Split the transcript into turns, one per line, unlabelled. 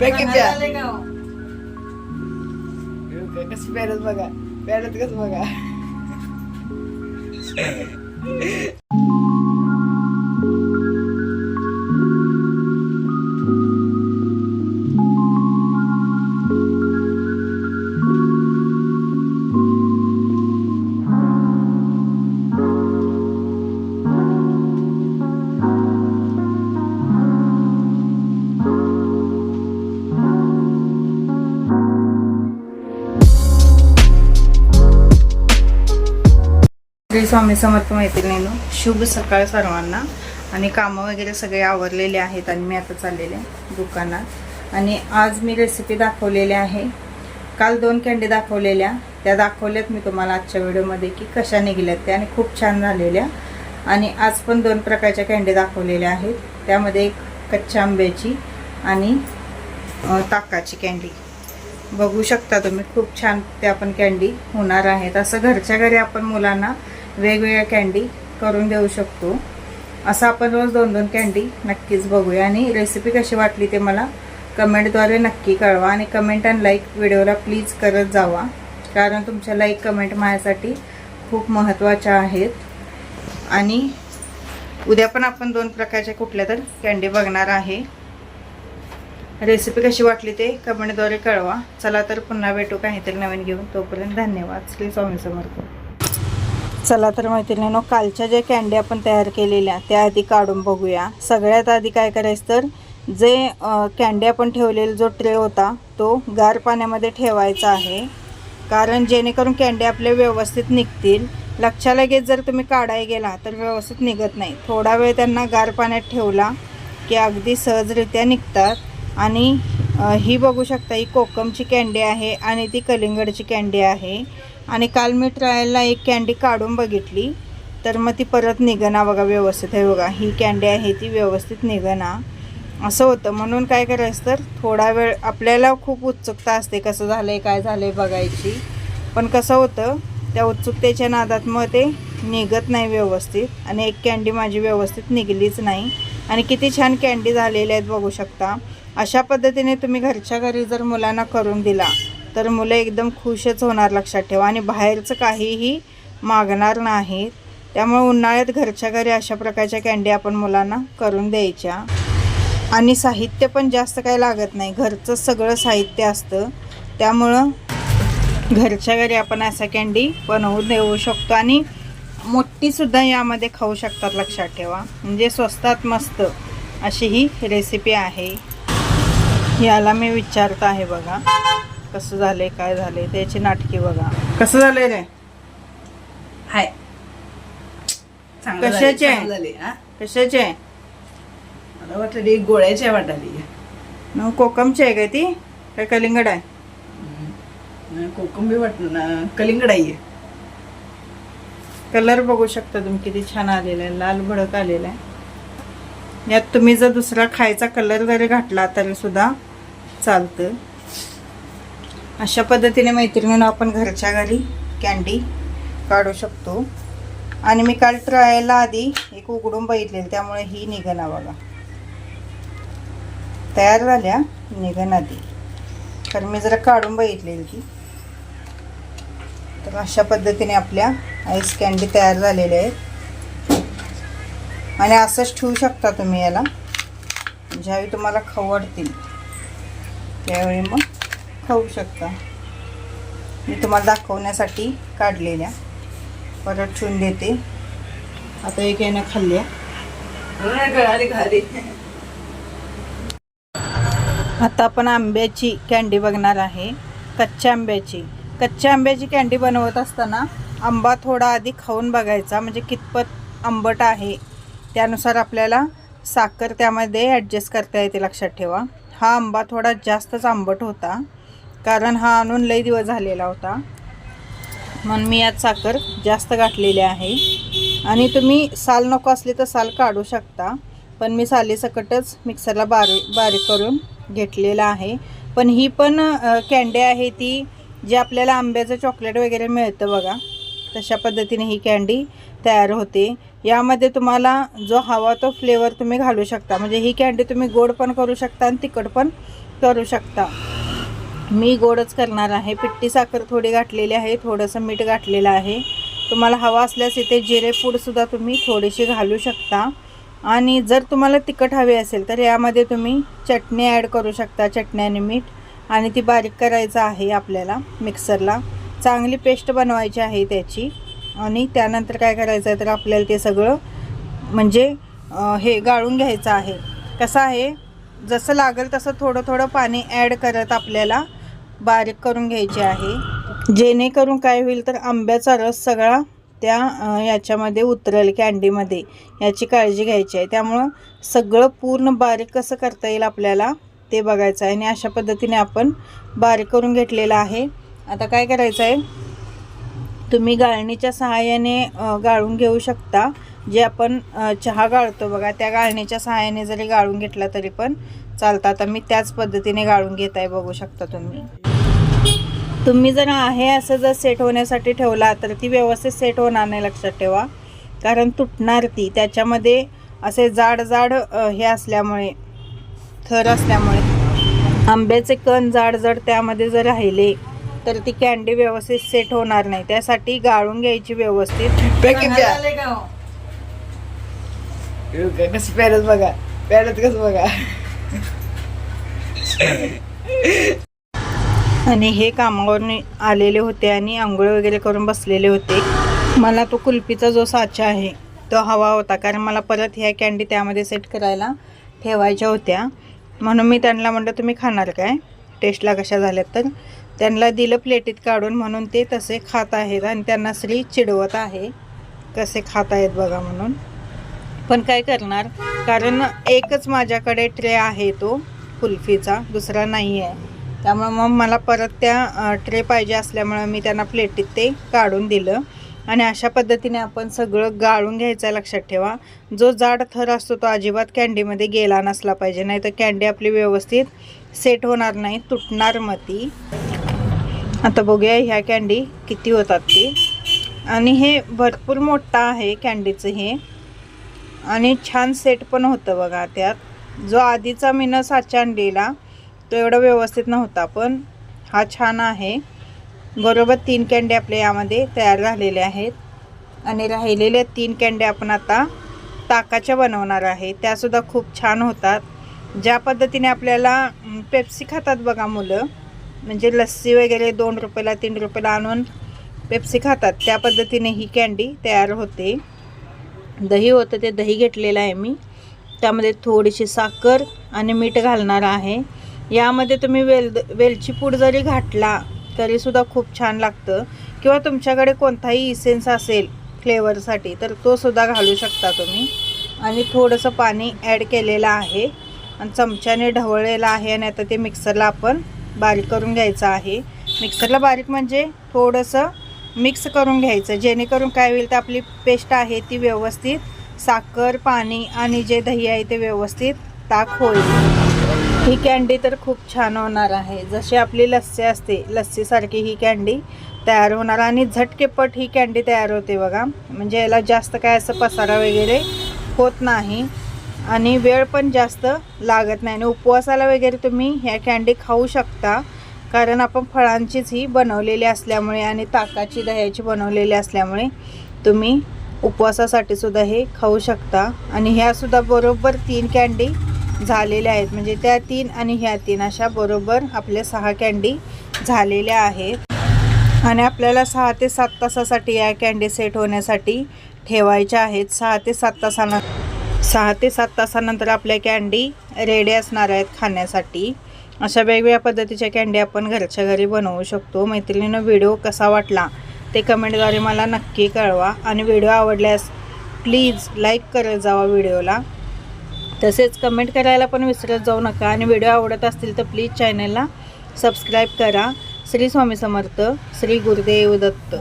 Packet द्या? कसं पॅरत बघा पॅरत कसं बघा
श्री स्वामी समर्थ मैत्रिणीनो शुभ सकाळ सर्वांना. आणि कामं वगैरे सगळे आवरलेले आहेत आणि मी आता चाललेले दुकानात. आणि आज मी रेसिपी दाखवलेली आहे. काल दोन कॅन्डी दाखवलेल्या. त्या दाखवल्यात मी तुम्हाला आजच्या व्हिडिओमध्ये की कशा निघल्यात त्या आणि खूप छान झालेल्या. आणि आज पण दोन प्रकारच्या कॅन्डी दाखवलेल्या आहेत. त्यामध्ये एक कच्च्या आंब्याची आणि ताकाची कॅन्डी बघू शकता तुम्ही खूप छान त्या पण कॅन्डी होणार आहेत. असं घरच्या घरी आपण मुलांना वेगवेगळ्या कॅन्डी करून देऊ शकतो. असं आपण रोज दोन दोन कॅन्डी नक्कीच बघूया. आणि रेसिपी कशी वाटली ते मला कमेंटद्वारे नक्की कळवा. आणि कमेंट अँड लाईक व्हिडिओला प्लीज करत जावा. कारण तुमच्या लाईक कमेंट माझ्यासाठी खूप महत्त्वाच्या आहेत. आणि उद्या पण आपण दोन प्रकारच्या कुठल्या तर कॅन्डी बघणार आहे. रेसिपी कशी वाटली ते कमेंटद्वारे कळवा. चला तर पुन्हा भेटू काहीतरी नवीन घेऊन. तोपर्यंत धन्यवाद. श्री स्वामी समर्थ. चला तर मैत्रिणीनो कालच्या ज्या कॅन्डी आपण तयार केलेल्या त्या आधी काढून बघूया. सगळ्यात आधी काय करायचं तर जे कँडी कॅन्डी आपण ठेवलेला जो ट्रे होता तो गार पाण्यामध्ये ठेवायचा आहे. कारण जेणेकरून कॅन्डी आपले व्यवस्थित निघतील. लक्षा लगेच जर तुम्ही काढाय गेला तर व्यवस्थित निघत नाही. थोडा वेळ त्यांना गार पाण्यात ठेवला की अगदी सहजरित्या निघतात. आणि ही बघू शकता ही कोकमची कॅन्डी आहे आणि ती कलिंगडची कॅन्डी आहे. आणि काल मी ट्रायलला एक कॅन्डी काढून बघितली. तर मग ती परत निघणा बघा व्यवस्थित आहे बघा. ही कॅन्डी आहे ती व्यवस्थित निघणा. असं होतं. म्हणून काय करायचं तर थोडा वेळ आपल्याला खूप उत्सुकता असते कसं झालं आहे काय झालं आहे बघायची. पण कसं होतं त्या उत्सुकतेच्या नादात मग ते निघत नाही व्यवस्थित. आणि एक कॅन्डी माझी व्यवस्थित निघलीच नाही. आणि किती छान कॅन्डी झालेल्या आहेत बघू शकता. अशा पद्धतीने तुम्ही घरच्या घरी जर मुलांना करून दिला तर मुलं एकदम खुशच होणार लक्षात ठेवा. आणि बाहेरचं काहीही मागणार नाहीत त्यामुळे उन्हाळ्यात घरच्या घरी अशा प्रकारच्या कॅन्डी आपण मुलांना करून द्यायच्या. आणि साहित्य पण जास्त काही लागत नाही. घरचं सगळं साहित्य असतं. त्यामुळं घरच्या घरी आपण असा कॅन्डी बनवून देऊ शकतो. आणि मोठीसुद्धा यामध्ये खाऊ शकतात लक्षात ठेवा. म्हणजे स्वस्तात मस्त अशी ही रेसिपी आहे. याला मी विचारत आहे बघा. कसं झालंय काय झालंय त्याची नाटकी बघा. कसं झालंय रे?
हाय. चांगलं
कशाचे?
चांगलं हा?
कशाचे आहे?
मला वाटलं ती वाटाली.
न कोकमची आहे काय ती? काय कलिंगड आहे?
कोकंबी वाट कलिंगड आहे.
कलर बघू शकता तुम्ही किती छान आलेला आहे लाल भडक आलेला आहे. यात तुम्ही जर दुसरा खायचा कलर जरी घातला तरी सुद्धा चालतं. अशा पद्धतीने मैत्रिणीनं आपण घरच्या घरी कॅन्डी काढू शकतो. आणि मी काल ट्रायला आधी एक उघडून बघितलेली त्यामुळे ही निघणा बघा. तयार झाल्या निघन आधी. कारण मी जरा काढून बघितलेली ती तर अशा पद्धतीने आपल्या आईस कॅन्डी तयार झालेल्या आहेत. आणि असंच ठेवू शकता तुम्ही याला. ज्यावेळी तुम्हाला खाऊ वाटतील त्यावेळी मग खाऊ शकता. मी तुम्हाला दाखवण्यासाठी काढलेल्या. परत ठेवून देते. आता एक यानं खाल्ल्या. आता आपण आंब्याची कॅन्डी बघणार आहे. कच्च्या आंब्याची. कच्च्या आंब्याची कॅन्डी बनवत असताना आंबा थोडा आधी खाऊन बघायचा. म्हणजे कितपत आंबट आहे त्यानुसार आपल्याला साखर त्यामध्ये ॲडजस्ट करता येते लक्षात ठेवा. हा आंबा थोडा जास्तच आंबट होता. कारण हा आणून लई दिवस झालेला होता. म्हणून मी यात साखर जास्त गाठलेली आहे. आणि तुम्ही साल नको असली तर साल काढू शकता. पण मी सालीसकटच मिक्सरला बारी बारीक करून घेतलेला आहे. पण ही पण अ, कॅन्डी आहे ती जी आपल्याला आंब्याचं चॉकलेट वगैरे मिळतं बघा तशा पद्धतीने ही कॅन्डी तयार होते. यामध्ये तुम्हाला जो हवा तो फ्लेवर तुम्ही घालू शकता. म्हणजे ही कॅन्डी तुम्ही गोड पण करू शकता आणि तिखट पण करू शकता. मी गोडच करणार आहे. पिट्टी साखर थोडी घातलेली आहे. थोडंसं मीठ घातलेलं आहे. तुम्हाला हवा असल्यास इथे जिरे पूडसुद्धा तुम्ही थोडीशी घालू शकता. आणि जर तुम्हाला तिखट हवी असेल तर यामध्ये तुम्ही चटणी ॲड करू शकता. चटणी आणि मीठ. आणि ती बारीक करायचं आहे आपल्याला मिक्सरला. चांगली पेस्ट बनवायची आहे त्याची. आणि त्यानंतर काय करायचं आहे तर आपल्याला ते सगळं म्हणजे हे गाळून घ्यायचं आहे. कसं आहे? जसं लागेल तसं थोडं थोडं पाणी ॲड करत आपल्याला बारीक करून घ्यायची आहे. जेणेकरून काय होईल तर आंब्याचा रस सगळा त्या याच्यामध्ये उतरेल कॅन्डीमध्ये याची काळजी घ्यायची आहे. त्यामुळं सगळं पूर्ण बारीक कसं करता येईल आपल्याला ते बघायचं आहे. आणि अशा पद्धतीने आपण बारीक करून घेतलेलं आहे. आता काय करायचं आहे? तुम्ही गाळणीच्या सहाय्याने गाळून घेऊ शकता. जे आपण चहा गाळतो बघा त्या गाळणीच्या सहाय्याने जरी गाळून घेतला तरी पण चालतं. आता मी त्याच पद्धतीने गाळून घेत आहे बघू शकता तुम्ही. तुम्ही जर आहे असं जर सेट होण्यासाठी ठेवला तर ती व्यवस्थित सेट होणार नाही लक्षात ठेवा. कारण तुटणार ती. त्याच्यामध्ये असे जाड जाड हे असल्यामुळे थर असल्यामुळे आंब्याचे कण जाड जाड त्यामध्ये जर राहिले तर ती कॅन्डी व्यवस्थित सेट होणार नाही. त्यासाठी गाळून घ्यायची व्यवस्थित. हो.
हे बघा, कसं प्यारत बघा. प्यारत कसं बघा.
आणि हे कामावरून आलेले होते आणि आंघोळ वगैरे करून बसलेले होते. मला तो कुल्फीचा जो साचा आहे तो हवा होता. कारण मला परत ह्या कॅन्डी त्यामध्ये सेट करायला ठेवायच्या होत्या. म्हणून मी त्यांना म्हटलं तुम्ही खाणार काय? टेस्टला कशा झाल्यात तर? त्यांना दिलं प्लेटीत काढून म्हणून ते तसे खात आहेत आणि त्यांना श्री चिडवत आहे. कसे खात आहेत बघा म्हणून. पण काय करणार? कारण एकच माझ्याकडे ट्रे आहे तो कुल्फीचा दुसरा नाही आहे त्यामुळं मग मला परत त्या ट्रे पाहिजे असल्यामुळं मी त्यांना प्लेटीत ते काढून दिलं. आणि अशा पद्धतीने आपण सगळं गाळून घ्यायचं आहे लक्षात ठेवा. जो जाड थर असतो तो अजिबात कॅन्डीमध्ये गेला नसला पाहिजे. नाही तर कॅन्डी आपली व्यवस्थित सेट होणार नाही तुटणार मग ती आता बघूया ह्या कॅन्डी किती होतात ती. आणि हे भरपूर मोठा आहे कॅन्डीचं हे. आणि छान सेट पण होतं बघा त्यात. जो आधीचा मीनं साचा आणलेला तो एवढा व्यवस्थित नव्हता पण हा छान आहे. बरोबर तीन कॅन्डे आपल्या यामध्ये तयार झालेले आहेत. आणि राहिलेल्या तीन कॅन्डे आपण आता ताकाच्या बनवणार आहे. त्यासुद्धा खूप छान होतात. ज्या पद्धतीने आपल्याला पेप्सी खातात बघा मुलं म्हणजे लस्सी वगैरे दोन रुपयाला तीन रुपयाला आणून पेप्सी खातात त्या पद्धतीने ही कॅन्डी तयार होते. दही होतं ते दही घेतलेलं आहे मी. त्यामध्ये थोडीशी साखर आणि मीठ घालणार आहे. यामध्ये तुम्ही वेल वेलची पूड जरी घातला तरीसुद्धा खूप छान लागतं. किंवा तुमच्याकडे कोणताही इसेन्स असेल फ्लेवरसाठी तर तो सुद्धा घालू शकता तुम्ही. आणि थोडंसं पाणी ॲड केलेलं आहे. आणि चमच्याने ढवळलेलं आहे आणि आता ते मिक्सरला आपण बारीक करून घ्यायचं आहे. मिक्सरला बारीक म्हणजे थोडंसं मिक्स करून घ्यायचं. जेणेकरून काय होईल तर आपली पेस्ट आहे ती व्यवस्थित साखर पाणी आणि जे दही आहे ते व्यवस्थित ताक होईल. ही कॅन्डी तर खूप छान होणार आहे. जशी आपली लस्सी असते लस्सीसारखी ही कॅन्डी तयार होणार आणि झटकेपट ही कॅन्डी तयार होते बघा. म्हणजे याला जास्त काय असं पसारा वगैरे होत नाही आणि वेळ पण जास्त लागत नाही. आणि उपवासाला वगैरे तुम्ही ह्या कॅन्डी खाऊ शकता. कारण आपण फळांचीच ही बनवलेली असल्यामुळे आणि ताकाची दह्याची बनवलेली असल्यामुळे तुम्ही उपवासासाठी सुद्धा हे खाऊ शकता. आणि ह्यासुद्धा बरोबर तीन कॅन्डी झालेल्या आहेत. म्हणजे त्या तीन आणि ह्या तीन अशा बरोबर आपल्या सहा कॅन्डी झालेल्या आहेत. आणि आपल्याला सहा ते सात तासासाठी या कॅन्डी सेट होण्यासाठी ठेवायच्या आहेत. सहा ते सात तासानं सहा ते सात तासानंतर आपल्या कॅन्डी रेडी असणार आहेत खाण्यासाठी. अशा वेगवेगळ्या पद्धतीच्या कॅन्डी आपण घरच्या घरी बनवू शकतो. मैत्रिणीनं व्हिडिओ कसा वाटला ते कमेंटद्वारे मला नक्की कळवा. आणि व्हिडिओ आवडल्यास प्लीज लाईक करत जावा व्हिडिओला तसेच कमेंट करायला पण विसरत जाऊ नका. आणि व्हिडिओ आवडत असतील तर प्लीज चॅनलला सबस्क्राईब करा. श्री स्वामी समर्थ श्री गुरुदेव दत्त.